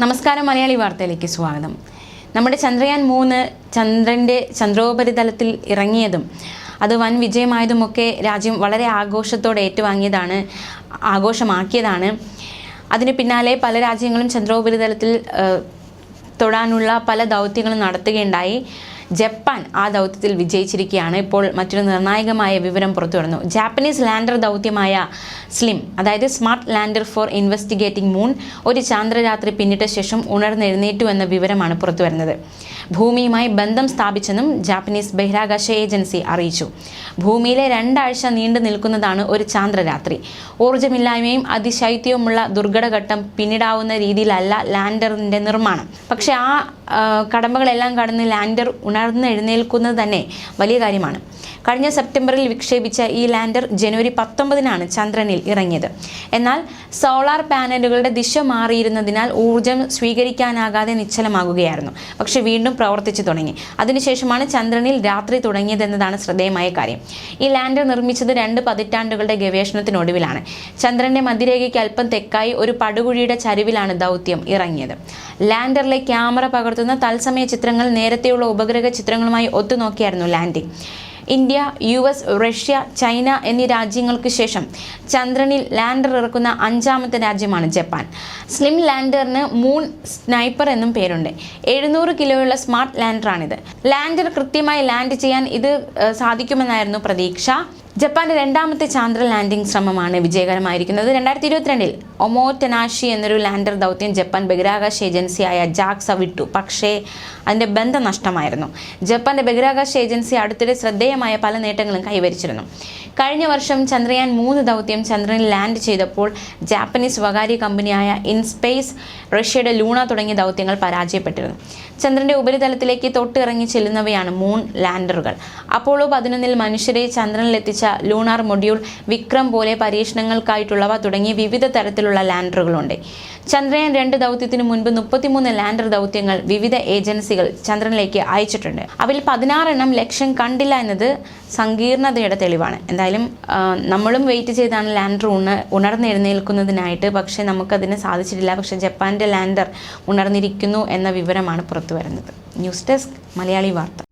നമസ്കാരം മലയാളി വാർത്തയിലേക്ക് സ്വാഗതം. നമ്മുടെ ചന്ദ്രയാൻ മൂന്ന് ചന്ദ്രന്റെ ചന്ദ്രോപരിതലത്തിൽ ഇറങ്ങിയതും അത് വൻ വിജയമായതുമൊക്കെ രാജ്യം വളരെ ആഘോഷത്തോടെ ഏറ്റുവാങ്ങിയതാണ് ആഘോഷമാക്കിയതാണ്. അതിന് പിന്നാലെ പല രാജ്യങ്ങളും ചന്ദ്രോപരിതലത്തിൽ തൊടാനുള്ള പല ദൗത്യങ്ങളും നടത്തുകയുണ്ടായി. ജപ്പാൻ ആ ദൗത്യത്തിൽ വിജയിച്ചിരിക്കുകയാണ്. ഇപ്പോൾ മറ്റൊരു നിർണായകമായ വിവരം പുറത്തു വരുന്നു. ജാപ്പനീസ് ലാൻഡർ ദൗത്യമായ സ്ലിം അതായത് smart lander for investigating moon ഒരു ചാന്ദ്രരാത്രി പിന്നിട്ട ശേഷം ഉണർന്നെഴുന്നേറ്റു എന്ന വിവരമാണ് പുറത്തു വരുന്നത്. ഭൂമിയുമായി ബന്ധം സ്ഥാപിച്ചെന്നും ജാപ്പനീസ് ബഹിരാകാശ ഏജൻസി അറിയിച്ചു. ഭൂമിയിലെ രണ്ടാഴ്ച നീണ്ടു നിൽക്കുന്നതാണ് ഒരു ചാന്ദ്രരാത്രി. ഊർജമില്ലായ്മയും അതിശൈത്യവുമുള്ള ദുർഘടഘട്ടം പിന്നിടാവുന്ന രീതിയിലല്ല ലാൻഡറിന്റെ നിർമ്മാണം. പക്ഷേ ആ കടമ്പകളെല്ലാം കടന്ന് ലാൻഡർ ഉണർന്ന് എഴുന്നേൽക്കുന്നത് തന്നെ വലിയ കാര്യമാണ്. കഴിഞ്ഞ സെപ്റ്റംബറിൽ വിക്ഷേപിച്ച ഈ ലാൻഡർ ജനുവരി പത്തൊമ്പതിനാണ് ചന്ദ്രനിൽ ഇറങ്ങിയത്. എന്നാൽ സോളാർ പാനലുകളുടെ ദിശ മാറിയിരുന്നതിനാൽ ഊർജം സ്വീകരിക്കാനാകാതെ നിശ്ചലമാകുകയായിരുന്നു. പക്ഷേ വീണ്ടും പ്രവർത്തിച്ചു തുടങ്ങി. അതിനുശേഷമാണ് ചന്ദ്രനിൽ രാത്രി തുടങ്ങിയതെന്നതാണ് ശ്രദ്ധേയമായ കാര്യം. ഈ ലാൻഡർ നിർമ്മിച്ചത് രണ്ട് പതിറ്റാണ്ടുകളുടെ ഗവേഷണത്തിനൊടുവിലാണ്. ചന്ദ്രന്റെ മധ്യരേഖയ്ക്ക് അല്പം തെക്കായി ഒരു പടുകുഴിയുടെ ചരിവിലാണ് ദൗത്യം ഇറങ്ങിയത്. ലാൻഡറിലെ ക്യാമറ പകർത്തുന്ന തത്സമയ ചിത്രങ്ങൾ നേരത്തെയുള്ള ഉപഗ്രഹ ചിത്രങ്ങളുമായി ഒത്തുനോക്കിയായിരുന്നു landing. India U S Russia China എന്നീ രാജ്യങ്ങൾക്ക് ശേഷം ചന്ദ്രനിൽ ലാൻഡർ ഇറക്കുന്ന അഞ്ചാമത്തെ രാജ്യമാണ് ജപ്പാൻ. സ്ലിം ലാൻഡറിന് മൂൺ സ്നൈപ്പർ എന്നും പേരുണ്ട്. എഴുന്നൂറ് കിലോയുള്ള സ്മാർട്ട് ലാൻഡറാണിത്. ലാൻഡർ കൃത്യമായി ലാൻഡ് ചെയ്യാൻ ഇത് സാധിക്കുമെന്നായിരുന്നു പ്രതീക്ഷ. ജപ്പാന്റെ രണ്ടാമത്തെ ചാന്ദ്ര ലാൻഡിംഗ് ശ്രമമാണ് വിജയകരമായിരിക്കുന്നത്. രണ്ടായിരത്തി ഇരുപത്തിരണ്ടിൽ ഒമോ ടെനാഷി എന്നൊരു ലാൻഡർ ദൗത്യം ജപ്പാൻ ബഹിരാകാശ ഏജൻസിയായ ജാക്സ വിട്ടു. പക്ഷേ അതിന്റെ ബന്ധം നഷ്ടമായിരുന്നു. ജപ്പാന്റെ ബഹിരാകാശ ഏജൻസി അടുത്തിടെ ശ്രദ്ധേയമായ പല നേട്ടങ്ങളും കൈവരിച്ചിരുന്നു. കഴിഞ്ഞ വർഷം ചന്ദ്രയാൻ മൂന്ന് ദൗത്യം ചന്ദ്രനിൽ ലാൻഡ് ചെയ്തപ്പോൾ ജാപ്പനീസ് സ്വകാര്യ കമ്പനിയായ ഇൻസ്പേസ് റഷ്യയുടെ ലൂണ തുടങ്ങിയ ദൗത്യങ്ങൾ പരാജയപ്പെട്ടിരുന്നു. ചന്ദ്രന്റെ ഉപരിതലത്തിലേക്ക് തൊട്ടിറങ്ങി ചെല്ലുന്നവയാണ് മൂൺ ലാൻഡറുകൾ. അപ്പോളോ പതിനൊന്നിൽ മനുഷ്യരെ ചന്ദ്രനിലെത്തിച്ച ലൂണാർ മൊഡ്യൂൾ വിക്രം പോലെ പരീക്ഷണങ്ങൾക്കായിട്ടുള്ളവ തുടങ്ങി വിവിധ തരത്തിലുള്ള ലാൻഡറുകളുണ്ട്. ചന്ദ്രയാൻ രണ്ട് ദൗത്യത്തിന് മുൻപ് മുപ്പത്തിമൂന്ന് ലാൻഡർ ദൗത്യങ്ങൾ വിവിധ ഏജൻസികൾ ചന്ദ്രനിലേക്ക് അയച്ചിട്ടുണ്ട്. അവയിൽ പതിനാറെണ്ണം ലക്ഷ്യം കണ്ടില്ല എന്നത് സങ്കീർണതയുടെ തെളിവാണ്. എന്തായാലും നമ്മളും വെയിറ്റ് ചെയ്താണ് ലാൻഡർ ഉണ ഉണർന്നെഴുന്നേൽക്കുന്നതിനായിട്ട്. പക്ഷേ നമുക്കതിന് സാധിച്ചിട്ടില്ല. പക്ഷേ ജപ്പാന്റെ ലാൻഡർ ഉണർന്നിരിക്കുന്നു എന്ന വിവരമാണ് പുറത്തു വരുന്നത് ന്യൂസ് ഡെസ്ക് മലയാളി വാർത്ത.